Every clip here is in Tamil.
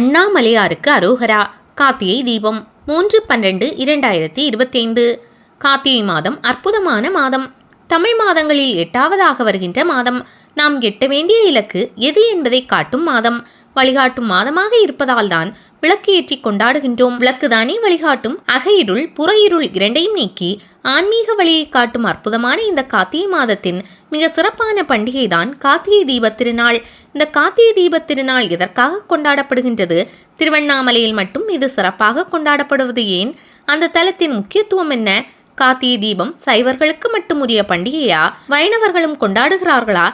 அண்ணாமலையாருக்கு அரோகரா. கார்த்திகை தீபம். மூன்று பன்னெண்டு இரண்டாயிரத்தி இருபத்தைந்து. கார்த்திகை மாதம் அற்புதமான மாதம். தமிழ் மாதங்களில் எட்டாவதாக வருகின்ற மாதம். நாம் எட்ட வேண்டிய இலக்கு எது என்பதை காட்டும் மாதம். வழிகாட்டும் மாதமாக இருப்பதால்தான் விளக்கு ஏற்றி கொண்டாடுகின்றோம். விளக்குதானே வழிகாட்டும். அகையிருள் புற இருள் இரண்டையும் நீக்கி ஆன்மீக வழியை காட்டும் அற்புதமான இந்த கார்த்திகை மாதத்தின் மிக சிறப்பான பண்டிகை தான் கார்த்திகை தீபத் திருநாள். இந்த கார்த்திகை தீபத் திருநாள் எதற்காக கொண்டாடப்படுகின்றது? திருவண்ணாமலையில் மட்டும் இது சிறப்பாக கொண்டாடப்படுவது ஏன்? அந்த தலத்தின் முக்கியத்துவம் என்ன? கார்த்திகை தீபம் சைவர்களுக்கு மட்டும் உரிய பண்டிகையா? வைணவர்களும் கொண்டாடுகிறார்களா?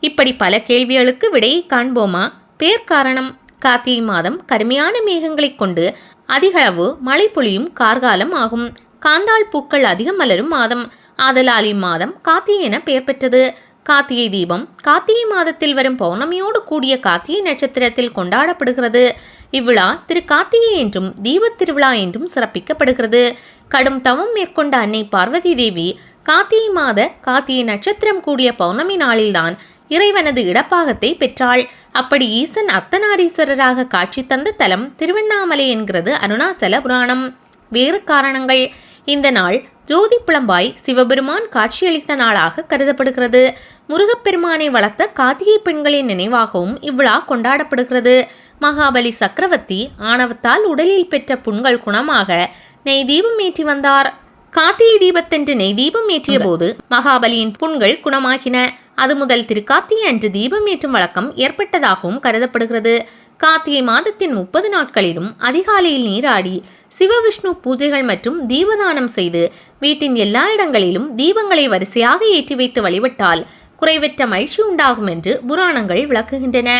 இப்படி பல கேள்விகளுக்கு விடையை காண்போமா? பேர் காரணம். கார்த்திகை மாதம் கருமையான மேகங்களைக் கொண்டு அதிகளவு மழை பொழியும் கார்காலம் ஆகும். காந்தாள் பூக்கள் அதிகம் மலரும் மாதம். ஆதலால் இம்மாதம் கார்த்திகை என பெயர் பெற்றது. கார்த்திகை தீபம் கார்த்திகை மாதத்தில் வரும் பௌர்ணமியோடு கூடிய கார்த்திகை நட்சத்திரத்தில் கொண்டாடப்படுகிறது. இவ்விழா திரு கார்த்திகை என்றும் தீபத் திருவிழா என்றும் சிறப்பிக்கப்படுகிறது. கடும் தவம் மேற்கொண்ட அன்னை பார்வதி தேவி கார்த்திகை மாத கார்த்திகை நட்சத்திரம் கூடிய பௌர்ணமி நாளில்தான் இறைவனது இடப்பாகத்தை பெற்றாள். அப்படி ஈசன் அர்த்தநாரீஸ்வரராக காட்சி தந்த தலம் திருவண்ணாமலை என்கிறது அருணாச்சல புராணம். வேறு காரணங்கள். இந்த நாள் ஜோதி புலம்பாய் சிவபெருமான் காட்சியளித்த நாளாக கருதப்படுகிறது. முருகப்பெருமானை வளர்த்த கார்த்திகை பெண்களின் நினைவாகவும் இவ்விழா கொண்டாடப்படுகிறது. மகாபலி சக்கரவர்த்தி ஆணவத்தால் உடலில் பெற்ற புண்கள் குணமாக நெய் தீபம் ஏற்றி வந்தார். கார்த்திகை தீபத்தன்று நெய் தீபம் ஏற்றிய போது மகாபலியின் புண்கள் குணமாகின. அது முதல் திருக்கார்த்திகை அன்று தீபம் ஏற்றும் வழக்கம் ஏற்பட்டதாகவும் கருதப்படுகிறது. கார்த்திகை மாதத்தின் முப்பது நாட்களிலும் அதிகாலையில் நீராடி சிவவிஷ்ணு பூஜைகள் மற்றும் தீபதானம் செய்து வீட்டின் எல்லா இடங்களிலும் தீபங்களை வரிசையாக ஏற்றி வைத்து வழிபட்டால் குறைவற்ற மகிழ்ச்சி உண்டாகும் என்று புராணங்கள் விளக்குகின்றன.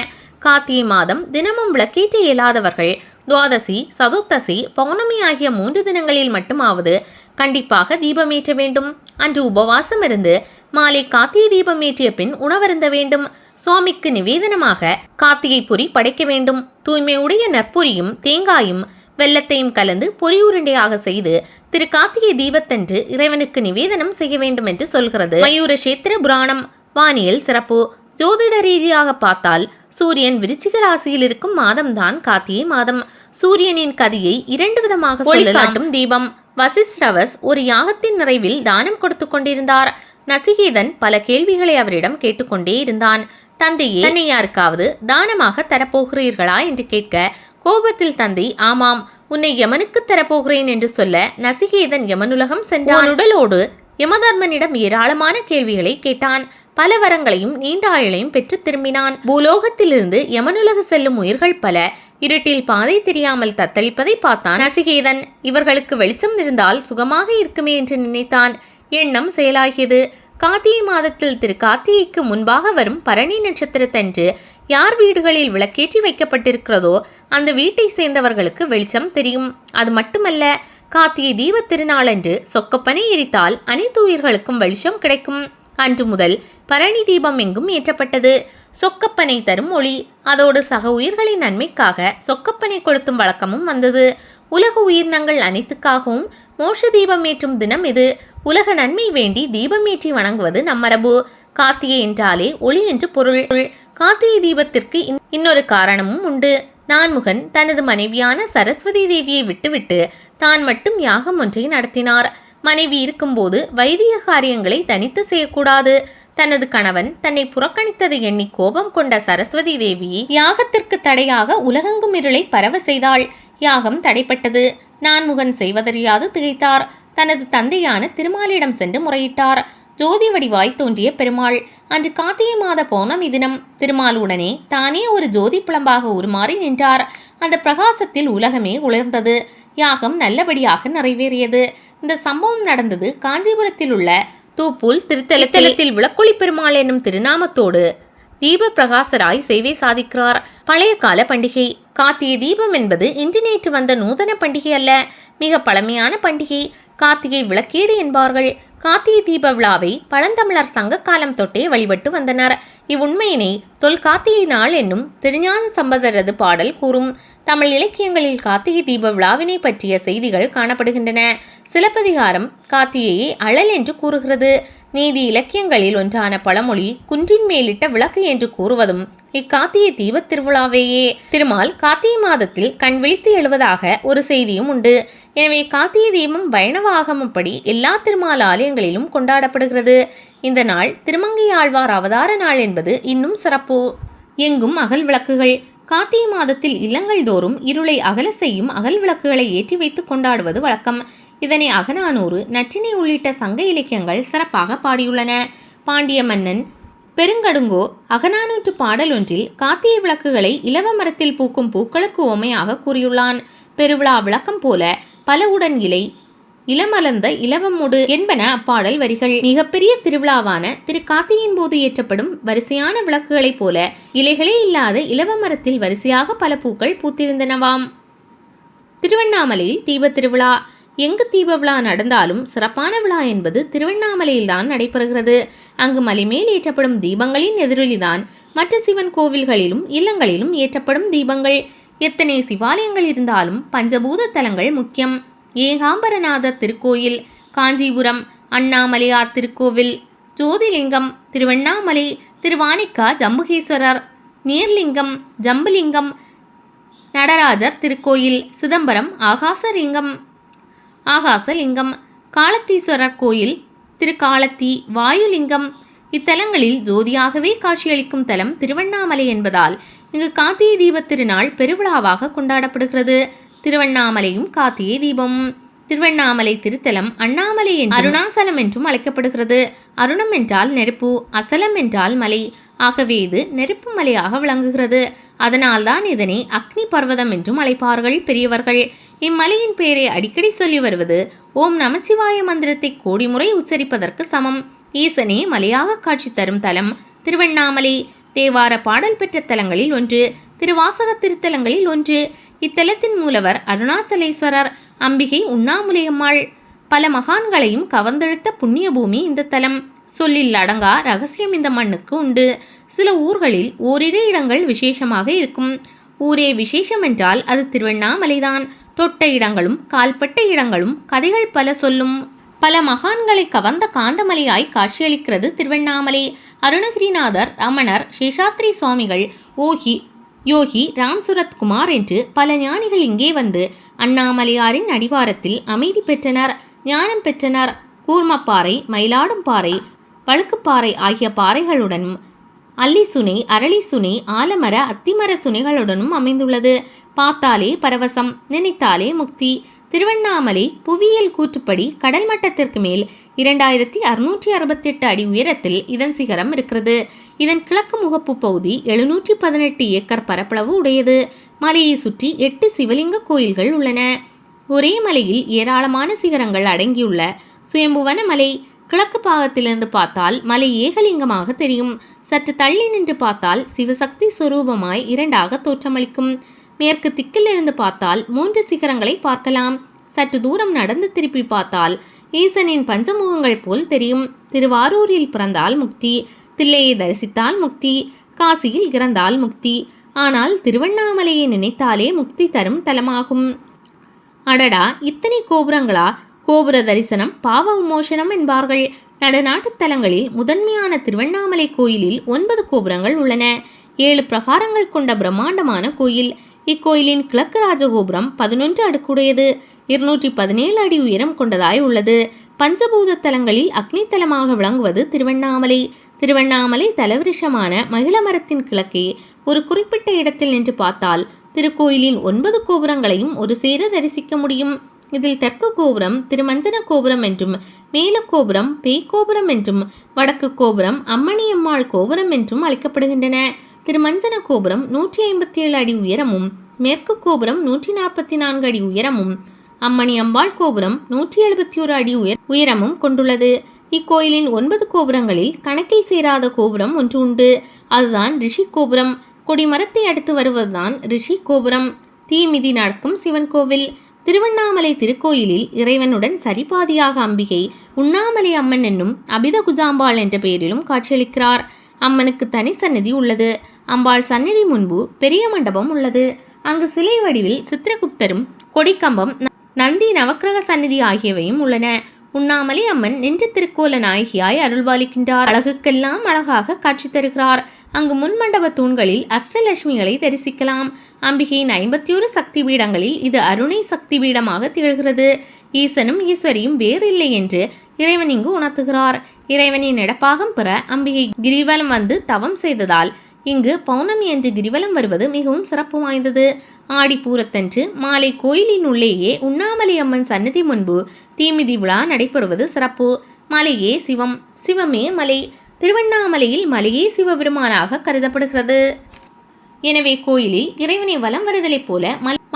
கார்த்திகை மாதம் தினமும் விளக்கேற்ற இயலாதவர்கள் துவாதசி சதுர்த்தசி பௌர்ணமி ஆகிய மூன்று தினங்களில் மட்டுமாவது கண்டிப்பாக தீபமேற்ற வேண்டும். அன்று உபவாசம் இருந்து மாலை கார்த்திகை தீபம் ஏற்றிய பின் உணவருந்த வேண்டும். சுவாமிக்கு நிவேதனமாக கார்த்திகை பொரி படைக்க வேண்டும். தூய்மையுடைய நற்பொரியும் தேங்காயும் வெள்ளத்தையும் கலந்து பொரி உருண்டையாக செய்து திரு கார்த்திகை தீபத்தன்று இறைவனுக்கு நிவேதனம் செய்ய வேண்டும் என்று சொல்கிறது. மயூர கஷேத்திர புராணம் வானியல் சிறப்பு. ஜோதிட ரீதியாக பார்த்தால் சூரியன் விருச்சிக ராசியில் இருக்கும் மாதம்தான் கார்த்திகை மாதம். சூரியனின் கதியை இரண்டு விதமாக சொல்லலாட்டும் தீபம். வசிஷ்ரவஸ் ஒரு யாகத்தின் நிறைவில் தானம் கொடுத்து கொண்டிருந்தார். நசிகேதன் பல கேள்விகளை அவரிடம் கேட்டுக்கொண்டே இருந்தான். தந்தையே தன்னை யாருக்காவது தானமாக தரப்போகிறீர்களா என்று கேட்க கோபத்தில் தந்தை ஆமாம் உன்னை யமனுக்கு தரப்போகிறேன் என்று சொல்ல நசிகேதன் யமனுலகம் சென்றான். உடலோடு யமதர்மனிடம் ஏராளமான கேள்விகளை கேட்டான். பல வரங்களையும் நீண்ட ஆயுளையும் பெற்று திரும்பினான். பூலோகத்திலிருந்து யமனுலக செல்லும் உயிர்கள் பல. இருட்டில் பாதை தெரியாமல் தத்தளிப்பதை பார்த்தான் நசிகேதன். இவர்களுக்கு வெளிச்சம் இருந்தால் சுகமாக இருக்குமே என்று நினைத்தான். எண்ணம் செயலாகியது. கார்த்திகை மாதத்தில் திரு கார்த்திகைக்கு முன்பாக வரும் பரணி நட்சத்திரத்தன்று யார் வீடுகளில் விளக்கேற்றி வைக்கப்பட்டிருக்கிறதோ அந்த வீட்டை சேர்ந்தவர்களுக்கு வெளிச்சம் தெரியும். அது மட்டுமல்ல கார்த்திகை தீபத் திருநாளன்று சொக்கப்பனை எரித்தால் அனைத்து உயிர்களுக்கும் வெளிச்சம் கிடைக்கும். அன்று முதல் பரணி தீபம் எங்கும் ஏற்றப்பட்டது. சொக்கப்பனை தரும் ஒளி. அதோடு சக உயிர்களின் நன்மைக்காக சொக்கப்பனை கொளுத்தும் வழக்கமும் வந்தது. உலக உயிரினங்கள் அனைத்துக்காகவும் மோஷ தீபம் ஏற்றும் தினம் இது. உலக நன்மை வேண்டி தீபம் ஏற்றி வணங்குவது நம்மரபு. கார்த்திகை என்றாலே ஒளி என்று பொருள். கார்த்திகை தீபத்திற்கு இன்- இன்னொரு காரணமும் உண்டு. நான்முகன் தனது மனைவியான சரஸ்வதி தேவியை விட்டுவிட்டு தான் மட்டும் யாகம் ஒன்றை நடத்தினார். மனைவி இருக்கும்போது வைதிக காரியங்களை தனித்து செய்யக்கூடாது. தனது கணவன் தன்னை புறக்கணித்ததை எண்ணி கோபம் கொண்ட சரஸ்வதி தேவி யாகத்திற்கு தடையாக உலகெங்கும் இருளை பரவ செய்தாள். யாகம் தடைப்பட்டது. நான்முகன் செய்வதறியாது திகைத்தார். தனது தந்தையான திருமாலிடம் சென்று முறையிட்டார். ஜோதி வடிவாய் தோன்றிய பெருமாள் அன்று கார்த்திகை மாத பௌர்ணமி தினம் திருமால் உடனே தானே ஒரு ஜோதி புலம்பாக உருமாறி நின்றார். அந்த பிரகாசத்தில் உலகமே உலர்ந்தது. யாகம் நல்லபடியாக நிறைவேறியது. இந்த சம்பவம் நடந்தது காஞ்சிபுரத்தில் உள்ள தூப்பூல் திருத்தலத்தில். விளக்கொளி பெருமாள் என்னும் திருநாமத்தோடு தீப பிரகாசராய் சேவை சாதிக்கிறார். பழைய கால பண்டிகை. கார்த்திகை தீபம் என்பது இன்று நேற்று வந்த நூதன பண்டிகை அல்ல. மிக பழமையான பண்டிகை. கார்த்திகை விளக்கீடு என்பார்கள். கார்த்திகை தீப விழாவை பழந்தமிழர் சங்க காலம் தொட்டே வழிபட்டு வந்தனர். இவ்வுண்மையினை தொல்கார்த்திகை நாள் என்னும் திருஞான சம்பந்தரது பாடல் கூறும். தமிழ் இலக்கியங்களில் கார்த்திகை தீப விழாவினை பற்றிய செய்திகள் காணப்படுகின்றன. சிலப்பதிகாரம் கார்த்திகையை அழல் என்று கூறுகிறது. நீதி இலக்கியங்களில் ஒன்றான பழமொழி குன்றின் மேலிட்ட விளக்கு என்று கூறுவதும் இக்கார்த்திகை தீபத் திருவிழாவையே. திருமால் கார்த்திகை மாதத்தில் கண் விழித்து எழுவதாக ஒரு செய்தியும் உண்டு. எனவே கார்த்திகை தீபம் வைணவ ஆகமப்படி எல்லா திருமால் ஆலயங்களிலும் கொண்டாடப்படுகிறது. இந்த நாள் திருமங்கை ஆழ்வார் அவதார நாள் என்பது இன்னும் சிறப்பு. எங்கும் அகல் விளக்குகள். கார்த்திகை மாதத்தில் இல்லங்கள் தோறும் இருளை அகல செய்யும் அகல் விளக்குகளை ஏற்றி வைத்து கொண்டாடுவது வழக்கம். இதனை அகநானூறு நற்றினை உள்ளிட்ட சங்க இலக்கியங்கள் சிறப்பாக பாடியுள்ளன. பாண்டிய மன்னன் பெருங்கடுங்கோ அகநானூற்று பாடல் ஒன்றில் கார்த்திகை விளக்குகளை இலவ மரத்தில் பூக்கும் பூக்களுக்கு ஓமையாக கூறியுள்ளான். பெருவிழா விளக்கம் போல பலவுடன் இலை இளமலர்ந்த இலவமுடு என்பன அப்பாடல் வரிகள். மிகப்பெரிய திருவிழாவான திரு கார்த்தியின் போது ஏற்றப்படும் வரிசையான விளக்குகளைப் போல இலைகளே இல்லாத இலவ மரத்தில் வரிசையாக பல பூக்கள் பூத்திருந்தனவாம். திருவண்ணாமலையில் தீபத் திருவிழா. எங்கு தீப விழா நடந்தாலும் சிறப்பான விழா என்பது திருவண்ணாமலையில்தான் நடைபெறுகிறது. அங்கு மலைமேல் ஏற்றப்படும் தீபங்களின் எதிரொலிதான் மற்ற சிவன் கோவில்களிலும் இல்லங்களிலும் ஏற்றப்படும் தீபங்கள். எத்தனை சிவாலயங்கள் இருந்தாலும் பஞ்சபூத தலங்கள் முக்கியம். ஏகாம்பரநாதர் திருக்கோயில் காஞ்சிபுரம் அண்ணாமலையார் திருக்கோவில் ஜோதிலிங்கம் திருவண்ணாமலை திருவானிக்கா ஜம்புகேஸ்வரர் நீர்லிங்கம் ஜம்புலிங்கம் நடராஜர் திருக்கோயில் சிதம்பரம் ஆகாசலிங்கம். ஆகாசலிங்கம் காலத்தீஸ்வரர் கோயில் திருக்காலத்தி வாயுலிங்கம். இத்தலங்களில் ஜோதியாகவே காட்சியளிக்கும் தலம் திருவண்ணாமலை என்பதால் இங்கு கார்த்திகை தீபத் திருநாள் பெருவிழாவாக கொண்டாடப்படுகிறது. திருவண்ணாமலையும் கார்த்திகை தீபம். திருவண்ணாமலை திருத்தலம் அண்ணாமலை அருணாசலம் என்றும் அழைக்கப்படுகிறது. அருணம் என்றால் நெருப்பு அசலம் என்றால் மலை. ஆகவே இது நெருப்பு மலையாக விளங்குகிறது. அதனால்தான் இதனை அக்னி பர்வதம் என்றும் அழைப்பார்கள் பெரியவர்கள். இம்மலையின் பெயரை அடிக்கடி சொல்லி வருவது ஓம் நமச்சிவாய மந்திரத்தை கோடி முறை உச்சரிப்பதற்கு சமம். ஈசனே மலையாக காட்சி தரும் தலம் திருவண்ணாமலை. தேவார பாடல் பெற்ற தலங்களில் ஒன்று திருவாசக திருத்தலங்களில் ஒன்று. இத்தலத்தின் மூலவர் அருணாச்சலேஸ்வரர் அம்பிகை உண்ணாமுலையம்மாள். பல மகான்களையும் கவர்ந்தெழுத்த புண்ணிய பூமி இந்த தலம். சொல்லில் அடங்கா ரகசியம் இந்த மண்ணுக்கு உண்டு. சில ஊர்களில் ஓரிரு இடங்கள் விசேஷமாக இருக்கும். ஊரே விசேஷம் என்றால் அது திருவண்ணாமலைதான். தொட்ட இடங்களும் கால்பட்ட இடங்களும் கதைகள் பல சொல்லும். பல மகான்களை கவர்ந்த காந்தமலையாய் காட்சியளிக்கிறது திருவண்ணாமலை. அருணகிரிநாதர் ரமணர் சேஷாத்ரி சுவாமிகள் ஓகி யோகி ராம்சுரத் குமார் என்று பல ஞானிகள் இங்கே வந்து அண்ணாமலையாரின் அடிவாரத்தில் அமைதி பெற்றனர். ஞானம் பெற்றனர். கூர்மப்பாறை மயிலாடும் பாறை வழுக்குப்பாறை ஆகிய பாறைகளுடனும் அல்லி சுனை அரளி சுனை ஆலமர அத்திமர சுனைகளுடனும் அமைந்துள்ளது. பார்த்தாலே பரவசம் நினைத்தாலே முக்தி. திருவண்ணாமலை புவியியல் கூற்றுப்படி கடல் மட்டத்திற்கு மேல் இரண்டாயிரத்தி அறுநூற்றி அறுபத்தெட்டு அடி உயரத்தில் இதன் சிகரம் இருக்கிறது. இதன் கிழக்கு முகப்பு பகுதி எழுநூற்றி பதினெட்டு ஏக்கர் பரப்பளவு உடையது. மலையை சுற்றி எட்டு சிவலிங்க கோயில்கள் உள்ளன. ஒரே மலையில் ஏராளமான சிகரங்கள் அடங்கியுள்ள சுயம்புவன மலை. கிழக்கு பாகத்திலிருந்து பார்த்தால் மலை ஏகலிங்கமாக தெரியும். சற்று தள்ளி நின்று பார்த்தால் சிவசக்தி சுரூபமாய் இரண்டாக தோற்றமளிக்கும். மேற்கு திக்கிலிருந்து பார்த்தால் மூன்று சிகரங்களை பார்க்கலாம். சற்று தூரம் நடந்து திருப்பி பார்த்தால் ஈசனின் பஞ்சமுகங்கள் போல் தெரியும். திருவாரூரில் பிறந்தால் முக்தி தில்லையை தரிசித்தால் முக்தி காசியில் இறந்தால் முக்தி. ஆனால் திருவண்ணாமலையை நினைத்தாலே முக்தி தரும் தலமாகும். அடடா இத்தனை கோபுரங்களா? கோபுர தரிசனம் பாவ விமோசனம் என்பார்கள். நடுநாட்டுத் தலங்களில் முதன்மையான திருவண்ணாமலை கோயிலில் ஒன்பது கோபுரங்கள் உள்ளன. ஏழு பிரகாரங்கள் கொண்ட பிரம்மாண்டமான கோயில். இக்கோயிலின் கிழக்கு ராஜகோபுரம் பதினொன்று அடுக்குடையது. இருநூற்றி பதினேழு அடி உயரம் கொண்டதாய் உள்ளது. பஞ்சபூத தலங்களில் அக்னி தலமாக விளங்குவது திருவண்ணாமலை. திருவண்ணாமலை தலவிருஷமான மகிழ மரத்தின் கிழக்கே ஒரு குறிப்பிட்ட இடத்தில் நின்று பார்த்தால் திருக்கோயிலின் ஒன்பது கோபுரங்களையும் ஒரு சேர தரிசிக்க முடியும். இதில் தெற்கு கோபுரம் திருமஞ்சன கோபுரம் என்றும் மேல கோபுரம் பேய்கோபுரம் என்றும் வடக்கு கோபுரம் அம்மணியம்மாள் கோபுரம் என்றும் அழைக்கப்படுகின்றன. திருமஞ்சன கோபுரம் நூற்றி ஐம்பத்தி ஏழு அடி உயரமும் மேற்கு கோபுரம் நூற்றி நாற்பத்தி நான்கு அடி உயரமும் அம்மணி அம்பாள் கோபுரம் நூற்றி எழுபத்தி ஒரு அடி உயர் உயரமும் கொண்டுள்ளது. இக்கோயிலின் ஒன்பது கோபுரங்களில் கணக்கில் சேராத கோபுரம் ஒன்று உண்டு. அதுதான் ரிஷி கோபுரம். கொடிமரத்தை அடுத்து வருவதுதான் ரிஷி கோபுரம். தீமிதி நடக்கும் சிவன் கோவில். திருவண்ணாமலை திருக்கோயிலில் இறைவனுடன் சரிபாதியாக அம்பிகை உண்ணாமலை அம்மன் என்னும் அபித குஜாம்பாள் என்ற பெயரிலும் காட்சியளிக்கிறார். அம்மனுக்கு தனி சன்னதி உள்ளது. அம்பாள் சந்நிதி முன்பு பெரிய மண்டபம் உள்ளது. அங்கு சிலை வடிவில் சித்திரகுப்தரும் கொடிக்கம்பம் ந- நந்தி நவக்கிரக சந்நிதி ஆகியவையும் உள்ளன. உண்ணாமலை அம்மன் நின்று திருக்கோல நாயகியாய் அருள்பாலிக்கின்றார் அழகுக்கெல்லாம் அழகாக காட்சி தருகிறார். அங்கு முன்மண்டப தூண்களில் அஷ்டலட்சுமிகளை தரிசிக்கலாம். அம்பிகையின் ஐம்பத்தியோரு சக்தி பீடங்களில் இது அருணை சக்தி பீடமாக திகழ்கிறது. ஈசனும் ஈஸ்வரியும் வேறில்லை என்று இறைவன் இங்கு உணர்த்துகிறார். இறைவனின் இடப்பாகம் பெற அம்பிகை கிரிவலம் வந்து தவம் செய்ததால் இங்கு பௌர்ணமி என்று கிரிவலம் வருவது மிகவும் சிறப்பு வாய்ந்தது. ஆடிப்பூரத்தன்று மாலை கோயிலின் உள்ளேயே உண்ணாமலை அம்மன் சன்னதி முன்பு தீமிதி விழா நடைபெறுவது சிறப்பு. மலையே சிவம் சிவமே மலை. திருவண்ணாமலையில் மலையே சிவபெருமானாக கருதப்படுகிறது. எனவே கோயிலில் இறைவனை வலம் வருதலைப் போல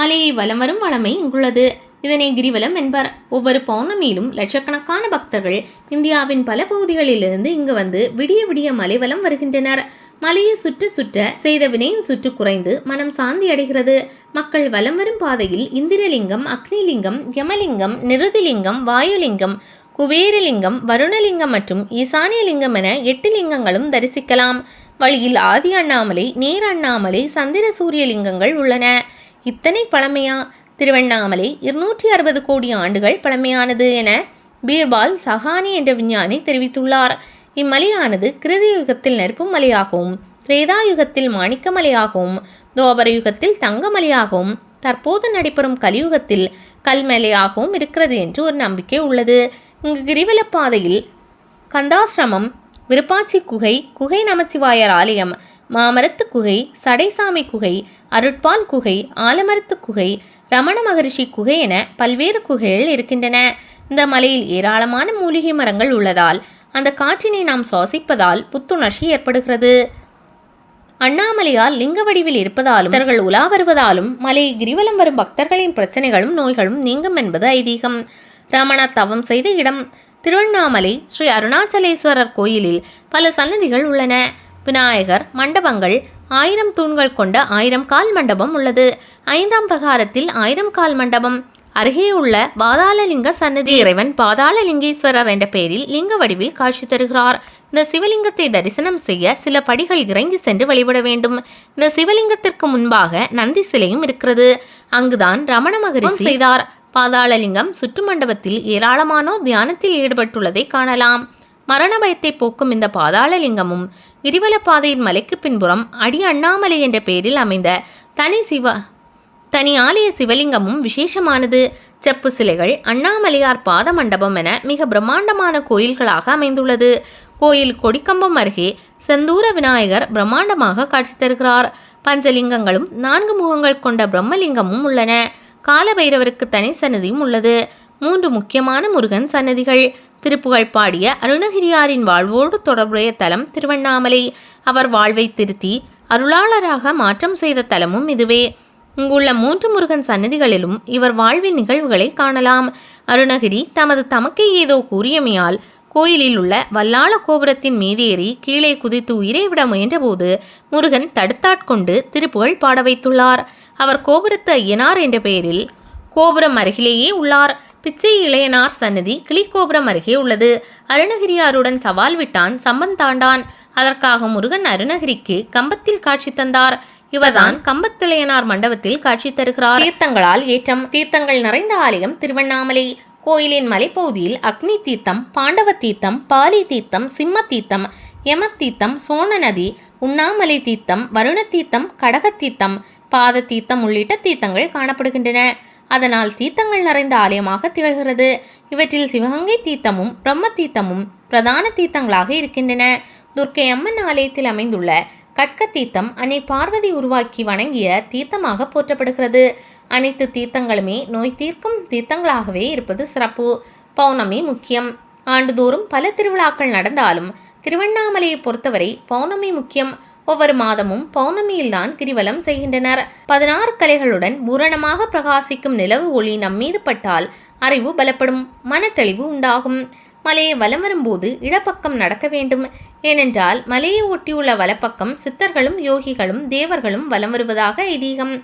மலையை வலம் வரும் வளமை இங்குள்ளது. இதனை கிரிவலம் என்பர் ஒவ்வொரு பௌர்ணமியிலும் லட்சக்கணக்கான பக்தர்கள் இந்தியாவின் பல பகுதிகளிலிருந்து இங்கு வந்து விடிய விடிய மலை வலம் வருகின்றனர். மலையை சுற்ற சுற்ற செய்த வினையின் சுற்று குறைந்து மனம் சாந்தி அடைகிறது. மக்கள் வலம் வரும் பாதையில் இந்திரலிங்கம் அக்னிலிங்கம் யமலிங்கம் நிருதிலிங்கம் வாயுலிங்கம் குபேரலிங்கம் வருணலிங்கம் மற்றும் ஈசானியலிங்கம் என எட்டு லிங்கங்களும் தரிசிக்கலாம். வழியில் ஆதி அண்ணாமலை நேர் அண்ணாமலை சந்திர சூரிய லிங்கங்கள் உள்ளன. இத்தனை பழமையா? திருவண்ணாமலை இருநூற்றி அறுபது கோடி ஆண்டுகள் பழமையானது என பீர்பால் சஹானி என்ற விஞ்ஞானி தெரிவித்துள்ளார். இம்மலையானது கிருதி யுகத்தில் நெருப்பு மலையாகவும் திரேதாயுகத்தில் மாணிக்க மலையாகவும் துவாபர யுகத்தில் தங்க மலையாகவும் தற்போது நடைபெறும் கலியுகத்தில் கல்மலையாகவும் இருக்கிறது என்று ஒரு நம்பிக்கை உள்ளது. இங்கு கிரிவல பாதையில் கந்தாசிரமம் விருப்பாச்சி குகை குகை நமச்சிவாயர் ஆலயம் மாமரத்து குகை சடைசாமி குகை அருட்பால் குகை ஆலமரத்து குகை ரமண மகரிஷி குகை என பல்வேறு குகைகள் இருக்கின்றன. இந்த மலையில் ஏராளமான மூலிகை மரங்கள் உள்ளதால் அந்த காற்றினை நாம் சுவாசிப்பதால் புத்துணர்ச்சி ஏற்படுகிறது. அண்ணாமலையால் லிங்க வடிவில் இருப்பதாலும் பக்தர்கள் உலா வருவதாலும் மலை கிரிவலம் வரும் பக்தர்களின் பிரச்சனைகளும் நோய்களும் நீங்கும் என்பது ஐதீகம். ரமணா தவம் செய்த இடம் திருவண்ணாமலை ஸ்ரீ அருணாச்சலேஸ்வரர் கோயிலில் பல சன்னதிகள் உள்ளன. விநாயகர் மண்டபங்கள் ஆயிரம் தூண்கள் கொண்ட ஆயிரம் கால் மண்டபம் உள்ளது. ஐந்தாம் பிரகாரத்தில் ஆயிரம் கால் மண்டபம். அருகே உள்ள பாதாளலிங்க சன்னதி இறைவன் பாதாளலிங்கேஸ்வரர் என்ற பெயரில் லிங்க வடிவில் காட்சி தருகிறார். இந்த சிவலிங்கத்தை தரிசனம் செய்ய சில படிகள் இறங்கி சென்று வழிபட வேண்டும். இந்த சிவலிங்கத்திற்கு முன்பாக நந்தி சிலையும் இருக்கிறது. அங்குதான் ரமண மகரிஷி செய்தார். பாதாளலிங்கம் சுற்றுமண்டபத்தில் ஏராளமானோர் தியானத்தில் ஈடுபட்டுள்ளதை காணலாம். மரண பயத்தை போக்கும் இந்த பாதாளலிங்கமும் கிரிவல பாதையின் மலைக்கு பின்புறம் அடி அண்ணாமலை என்ற பெயரில் அமைந்த தனி சிவ தனி ஆலய சிவலிங்கமும் விசேஷமானது. செப்பு சிலைகள் அண்ணாமலையார் பாத மண்டபம் என மிக பிரம்மாண்டமான கோயில்களாக அமைந்துள்ளது. கோயில் கொடிக்கம்பம் அருகே செந்தூர விநாயகர் பிரம்மாண்டமாக காட்சி தருகிறார். பஞ்சலிங்கங்களும் நான்கு முகங்கள் கொண்ட பிரம்மலிங்கமும் உள்ளன. காலபைரவருக்கு தனி சன்னதியும் உள்ளது. மூன்று முக்கியமான முருகன் சன்னதிகள். திருப்புகழ் பாடிய அருணகிரியாரின் வாழ்வோடு தொடர்புடைய தலம் திருவண்ணாமலை. அவர் வாழ்வை திருத்தி அருளாளராக மாற்றம் செய்த தலமும் இதுவே. இங்குள்ள மூன்று முருகன் சன்னதிகளிலும் இவர் வாழ்வின் நிகழ்வுகளை காணலாம். அருணகிரி தமது தமக்கை ஏதோ கூறியமையால் கோயிலில் உள்ள வல்லாள கோபுரத்தின் மீதேறி கீழே குதித்து உயிரை விட முயன்றபோது முருகன் தடுத்தாட்கொண்டு திருப்புகழ் பாட வைத்துள்ளார். அவர் கோபுரத்து ஐயனார் என்ற பெயரில் கோபுரம் அருகிலேயே உள்ளார். பிச்சை இளையனார் சன்னதி கிளிக்கோபுரம் அருகே உள்ளது. அருணகிரியாருடன் சவால் விட்டான் சம்பந்தாண்டான் அதற்காக முருகன் அருணகிரிக்கு கம்பத்தில் காட்சி தந்தார். இவர்தான் கம்பத்திளையனார் மண்டபத்தில் காட்சி தருகிறார். தீர்த்தங்களால் ஏற்றம் தீர்த்தங்கள் நிறைந்த ஆலயம் திருவண்ணாமலை. கோயிலின் மலைப்பகுதியில் அக்னி தீர்த்தம் பாண்டவ தீர்த்தம் பாலி தீர்த்தம் சிம்ம தீர்த்தம் யம தீர்த்தம் சோன நதி உண்ணாமலை தீர்த்தம் வருண தீர்த்தம் கடக தீர்த்தம் பாத தீர்த்தம் உள்ளிட்ட தீர்த்தங்கள் காணப்படுகின்றன. அதனால் தீர்த்தங்கள் நிறைந்த ஆலயமாக திகழ்கிறது. இவற்றில் சிவகங்கை தீர்த்தமும் பிரம்ம தீர்த்தமும் பிரதான தீர்த்தங்களாக இருக்கின்றன. துர்க்கை அம்மன் ஆலயத்தில் அமைந்துள்ள கட்க தீர்த்தம் அன்னை பார்வதி உருவாக்கி வணங்கிய தீர்த்தமாக போற்றப்படுகிறது. அனைத்து தீர்த்தங்களுமே நோய் தீர்க்கும் தீர்த்தங்களாகவே இருப்பது சிறப்பு. பௌர்ணமி முக்கியம். ஆண்டுதோறும் பல திருவிழாக்கள் நடந்தாலும் திருவண்ணாமலையை பொறுத்தவரை பௌர்ணமி முக்கியம். ஒவ்வொரு மாதமும் பௌர்ணமியில்தான் கிரிவலம் செய்கின்றனர். பதினாறு கலைகளுடன் பூரணமாக பிரகாசிக்கும் நிலவு ஒளி நம்மீது பட்டால் அறிவு பலப்படும் மனத்தெளிவு உண்டாகும். மலையை வலம் வரும்போது இடப்பக்கம் நடக்க வேண்டும். ஏனென்றால் மலையை ஒட்டியுள்ள வலப்பக்கம் சித்தர்களும் யோகிகளும் தேவர்களும் வலம் வருவதாக ஐதீகம்.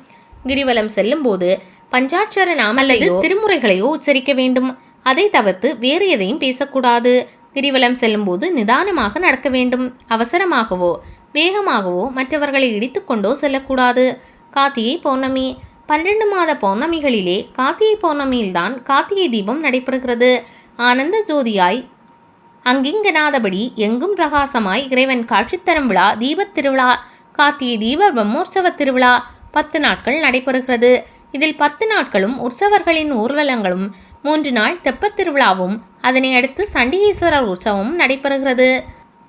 கிரிவலம் செல்லும்போது பஞ்சாட்சர நாமல்லையோ திருமுறைகளையோ உச்சரிக்க வேண்டும். அதை தவிர்த்து வேறு எதையும் பேசக்கூடாது. கிரிவலம் செல்லும்போது நிதானமாக நடக்க வேண்டும். அவசரமாகவோ வேகமாகவோ மற்றவர்களை இடித்துக்கொண்டோ செல்லக்கூடாது. கார்த்திகை பௌர்ணமி. பன்னெண்டு மாத பௌர்ணமிகளிலே கார்த்திகை பௌர்ணமியில்தான் கார்த்திகை தீபம் நடைபெறுகிறது. ஆனந்த ஜோதியாய் அங்கிங்கனாதபடி எங்கும் பிரகாசமாய் இறைவன் காட்சித்தரும் விழா தீபத் திருவிழா காத்திய தீப பிரம்மோற்சவ திருவிழா பத்து நாட்கள் நடைபெறுகிறது. இதில் பத்து நாட்களும் உற்சவர்களின் ஊர்வலங்களும் மூன்று நாள் தெப்பத் திருவிழாவும் அதனை அடுத்து சண்டிகேஸ்வரர் உற்சவமும் நடைபெறுகிறது.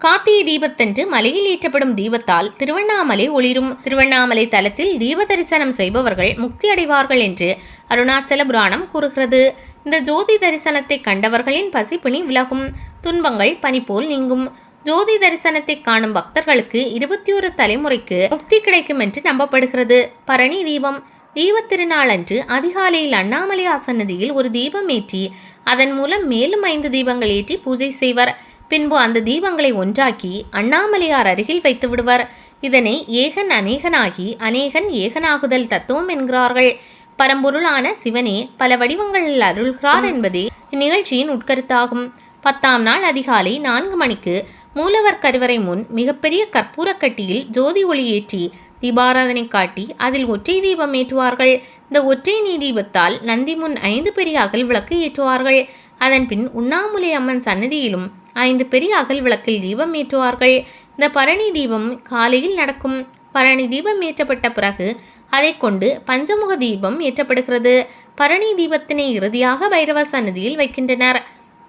கார்த்திகை தீபத்தன்று மலையில் ஏற்றப்படும் தீபத்தால் திருவண்ணாமலை ஒளிரும். திருவண்ணாமலை தலத்தில் தீப தரிசனம் செய்பவர்கள் முக்தி அடைவார்கள் என்று அருணாச்சல புராணம் கூறுகிறது. இந்த ஜோதி தரிசனத்தை கண்டவர்களின் பசிப்பிணி விலகும். துன்பங்கள் பனி போல் நீங்கும். ஜோதி தரிசனத்தை காணும் பக்தர்களுக்கு இருபத்தி ஒரு தலைமுறைக்கு முக்தி கிடைக்கும் என்று நம்பப்படுகிறது. பரணி தீபம். தீபத் திருநாளன்று அதிகாலையில் அண்ணாமலை சன்னதியில் ஒரு தீபம் ஏற்றி அதன் மூலம் மேலும் ஐந்து தீபங்கள் ஏற்றி பூஜை செய்வர். பின்பு அந்த தீபங்களை ஒன்றாக்கி அண்ணாமலையார் அருகில் வைத்து விடுவர். இதனை ஏகன் அநேகனாகி அநேகன் ஏகனாகுதல் தத்துவம் என்கிறார்கள். பரம்பொருளான சிவனே பல வடிவங்களில் அருள்கிறார் என்பதே இந்நிகழ்ச்சியின் உட்கருத்தாகும். பத்தாம் நாள் அதிகாலை நான்கு மணிக்கு மூலவர் கருவறை முன் மிகப்பெரிய கற்பூரக்கட்டியில் ஜோதி ஒளி ஏற்றி தீபாராதனை காட்டி அதில் ஒற்றை தீபம் ஏற்றுவார்கள். இந்த ஒற்றை நீ தீபத்தால் நந்தி முன் ஐந்து பெரிய அகல் விளக்கு ஏற்றுவார்கள். அதன் பின் உண்ணாமுலை அம்மன் சன்னதியிலும் ஐந்து பெரிய அகல் விளக்கில் தீபம் ஏற்றுவார்கள். இந்த பரணி தீபம் காலையில் நடக்கும். பரணி தீபம் ஏற்றப்பட்ட பிறகு அதை கொண்டு பஞ்சமுக தீபம் ஏற்றப்படுகிறது. பரணி தீபத்தினை இறுதியாக பைரவ சன்னதியில் வைக்கின்றனர்.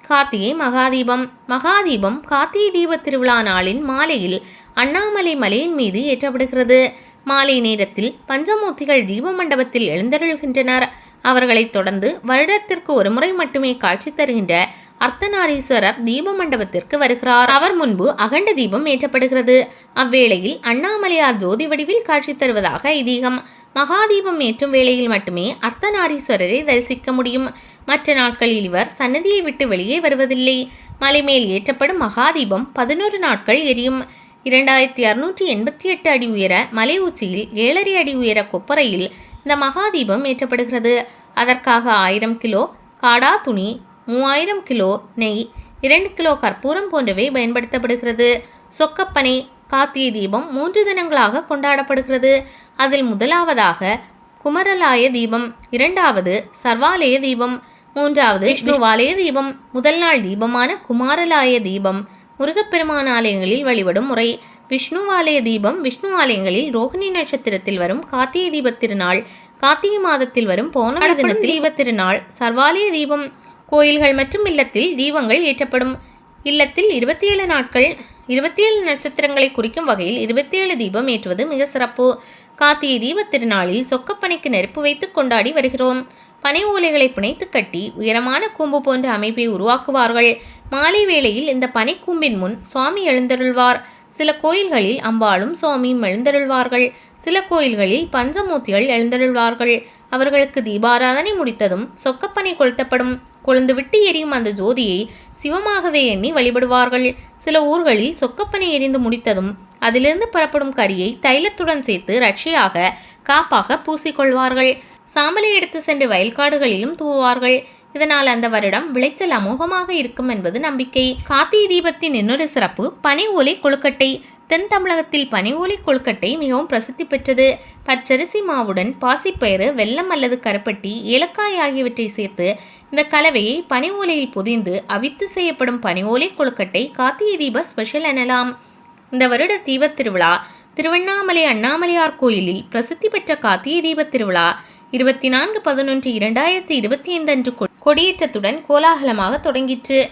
கார்த்திகை மகாதீபம். மகாதீபம் கார்த்திகை தீப திருவிழா நாளின் மாலையில் அண்ணாமலை மலையின் மீது ஏற்றப்படுகிறது. மாலை நேரத்தில் பஞ்சமூர்த்திகள் தீப மண்டபத்தில் எழுந்தருள்கின்றனர். அவர்களைத் தொடர்ந்து வருடத்திற்கு ஒரு முறை மட்டுமே காட்சி தருகின்ற அர்த்தநாரீஸ்வரர் தீப மண்டபத்திற்கு வருகிறார். அவர் முன்பு அகண்ட தீபம் ஏற்றப்படுகிறது. அவ்வேளையில் அண்ணாமலையார் ஜோதி வடிவில் காட்சி தருவதாக ஐதீகம். மகாதீபம் ஏற்றும் வேளையில் மட்டுமே அர்த்தநாரீஸ்வரரை தரிசிக்க முடியும். மற்ற நாட்களில் இவர் சன்னதியை விட்டு வெளியே வருவதில்லை. மலைமேல் ஏற்றப்படும் மகாதீபம் பதினோரு நாட்கள் எரியும். இரண்டாயிரத்தி அறுநூற்றி எண்பத்தி எட்டு அடி உயர மலை உச்சியில் ஏழரை அடி உயர கொப்பரையில் இந்த மகாதீபம் ஏற்றப்படுகிறது. அதற்காக ஆயிரம் கிலோ காடா துணி மூவாயிரம் கிலோ நெய் இரண்டு கிலோ கற்பூரம் போன்றவை பயன்படுத்தப்படுகிறது. சொக்கப்பனை கார்த்திகை தீபம் மூன்று தினங்களாக கொண்டாடப்படுகிறது. அதில் முதலாவதாக குமரலாய தீபம் இரண்டாவது சர்வாலய தீபம் மூன்றாவது விஷ்ணுவாலய தீபம் முதல் நாள் தீபமான குமாரலாய தீபம் முருகப்பெருமான் ஆலயங்களில் வழிபடும் முறை. விஷ்ணுவாலய தீபம் விஷ்ணு ஆலயங்களில் ரோகிணி நட்சத்திரத்தில் வரும் கார்த்திகை தீபத் திருநாள் கார்த்திகை மாதத்தில் வரும் போன தினத்தில் தீபத் திருநாள் சர்வாலய தீபம். கோயில்கள் மற்றும் இல்லத்தில் தீபங்கள் ஏற்றப்படும். இல்லத்தில் இருபத்தி ஏழு நாட்கள் இருபத்தேழு நட்சத்திரங்களை குறிக்கும் வகையில் இருபத்தேழு தீபம் ஏற்றுவது மிக சிறப்பு. கார்த்திகை தீபத் திருநாளில் சொக்கப்பனைக்கு நெருப்பு வைத்து கொண்டாடி வருகிறோம். பனை ஓலைகளை பிணைத்து கட்டி உயரமான கூம்பு போன்ற அமைப்பை உருவாக்குவார்கள். மாலை வேளையில் இந்த பனைக்கூம்பின் முன் சுவாமி எழுந்தருள்வார். சில கோயில்களில் அம்பாளும் சுவாமியும் எழுந்தருள்வார்கள். சில கோயில்களில் பஞ்சமூர்த்திகள் எழுந்தருள்வார்கள். அவர்களுக்கு தீபாராதனை முடித்ததும் சொக்கப்பனை கொளுத்தப்படும். கொழுந்துவிட்டு எரியும் அந்த ஜோதியை சிவமாகவே எண்ணி வழிபடுவார்கள். சில ஊர்களில் சொக்கப்பனை எரிந்து முடித்ததும் அதிலிருந்து புறப்படும் கரியை தைலத்துடன் சேர்த்து ரட்சையாக காப்பாக பூசிக்கொள்வார்கள். சாம்பலை எடுத்து சென்று வயல்காடுகளிலும் தூவார்கள் இதனால் அந்த வருடம் விளைச்சல் அமோகமாக இருக்கும் என்பது நம்பிக்கை. கார்த்திகை தீபத்தின் இன்னொரு சிறப்பு பனை ஓலை கொழுக்கட்டை. தென் தமிழகத்தில் பனை ஓலை கொழுக்கட்டை மிகவும் பிரசித்தி பெற்றது. பச்சரிசி மாவுடன் பாசிப்பயிறு வெல்லம் அல்லது கருப்பட்டி ஏலக்காய் ஆகியவற்றை சேர்த்து இந்த கலவையை பனி ஓலையில் பொதிந்து அவித்து செய்யப்படும் பனி ஓலை கொழுக்கட்டை கார்த்திகை தீப ஸ்பெஷல் எனலாம். இந்த வருட தீபத் திருவிழா திருவண்ணாமலை அண்ணாமலையார் கோயிலில் பிரசித்தி பெற்ற கார்த்திகை தீபத் திருவிழா இருபத்தி நான்கு பதினொன்று இரண்டாயிரத்தி இருபத்தி ஐந்து அன்று கொ- கொடியேற்றத்துடன் கோலாகலமாக தொடங்கிற்று.